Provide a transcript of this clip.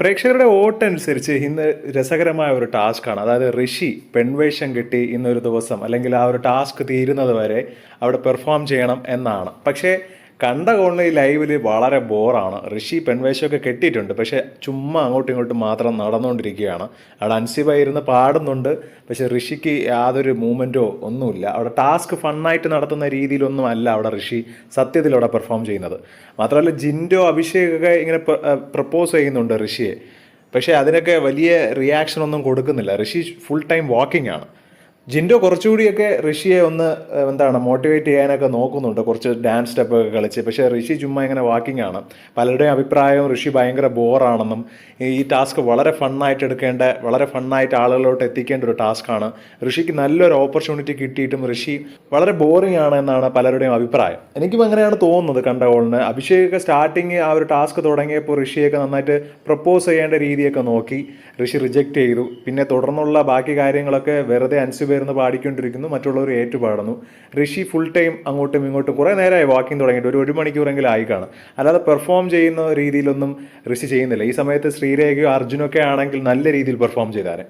പ്രേക്ഷകരുടെ അനുസരിച്ച് ഇന്ന് രസകരമായ ഒരു ടാസ്ക്കാണ്. അതായത് ഋഷി പെൺവേഷം കിട്ടി ഇന്നൊരു ദിവസം അല്ലെങ്കിൽ ആ ഒരു ടാസ്ക് തീരുന്നത് വരെ അവിടെ പെർഫോം ചെയ്യണം എന്നാണ്. പക്ഷേ കണ്ട കോണിൽ ലൈവിൽ വളരെ ബോറാണ്. ഋഷി പെൺവേഷമൊക്കെ കെട്ടിയിട്ടുണ്ട്. പക്ഷേ ചുമ്മാ അങ്ങോട്ടും ഇങ്ങോട്ടും മാത്രം നടന്നുകൊണ്ടിരിക്കുകയാണ് അവിടെ അൻസിബ ഇരുന്ന് പാടുന്നുണ്ട്. പക്ഷേ ഋഷിക്ക് യാതൊരു മൂവ്മെന്റോ ഒന്നുമില്ല. അവിടെ ടാസ്ക് ഫണ്ണായിട്ട് നടത്തുന്ന രീതിയിലൊന്നും അല്ല അവിടെ ഋഷി സത്യത്തിൽ അവിടെ പെർഫോം ചെയ്യുന്നത്. മാത്രമല്ല ജിൻഡോ അഭിഷേകൊക്കെ ഇങ്ങനെ പ്രപ്പോസ് ചെയ്യുന്നുണ്ട് ഋഷിയെ. പക്ഷേ അതിനൊക്കെ വലിയ റിയാക്ഷൻ ഒന്നും കൊടുക്കുന്നില്ല. ഋഷി ഫുൾ ടൈം വാക്കിംഗ് ആണ്. ജിൻഡോ കുറച്ചുകൂടിയൊക്കെ ഋഷിയെ ഒന്ന് എന്താണ് മോട്ടിവേറ്റ് ചെയ്യാനൊക്കെ നോക്കുന്നുണ്ട്. കുറച്ച് ഡാൻസ് സ്റ്റെപ്പൊക്കെ കളിച്ച്. പക്ഷേ ഋഷി ചുമ്മാ ഇങ്ങനെ വാക്കിംഗ് ആണ്. പലരുടെയും അഭിപ്രായവും ഋഷി ഭയങ്കര ബോറാണെന്നും ഈ ടാസ്ക് വളരെ ഫണ്ണായിട്ട് എടുക്കേണ്ട വളരെ ഫണ്ണായിട്ട് ആളുകളിലോട്ട് എത്തിക്കേണ്ട ഒരു ടാസ്ക്കാണ് ഋഷിക്ക് നല്ലൊരു ഓപ്പർച്യൂണിറ്റി കിട്ടിയിട്ടും ഋഷി വളരെ ബോറിംഗ് ആണ് എന്നാണ് പലരുടെയും അഭിപ്രായം. എനിക്കും അങ്ങനെയാണ് തോന്നുന്നത് കണ്ട ഓളിന്. അഭിഷേകൊക്കെ സ്റ്റാർട്ടിങ് ആ ഒരു ടാസ്ക് തുടങ്ങിയപ്പോൾ ഋഷിയൊക്കെ നന്നായിട്ട് പ്രപ്പോസ് ചെയ്യേണ്ട രീതിയൊക്കെ നോക്കി. ഋഷി റിജക്റ്റ് ചെയ്തു. പിന്നെ തുടർന്നുള്ള ബാക്കി കാര്യങ്ങളൊക്കെ വെറുതെ അൻസുപേർന്ന് പാടിക്കൊണ്ടിരിക്കുന്നു മറ്റുള്ളവർ ഏറ്റുപാടുന്നു. ഋഷി ഫുൾ ടൈം അങ്ങോട്ടും ഇങ്ങോട്ടും കുറേ നേരമായി വാക്കിംഗ് തുടങ്ങിയിട്ട് ഒരു ഒരു മണിക്കൂറെങ്കിലും ആയി കാണും. അല്ലാതെ പെർഫോം ചെയ്യുന്ന രീതിയിലൊന്നും ഋഷി ചെയ്യുന്നില്ല. ഈ സമയത്ത് ശ്രീരേഖയോ അർജുനൊക്കെ ആണെങ്കിൽ നല്ല രീതിയിൽ പെർഫോം ചെയ്താരെ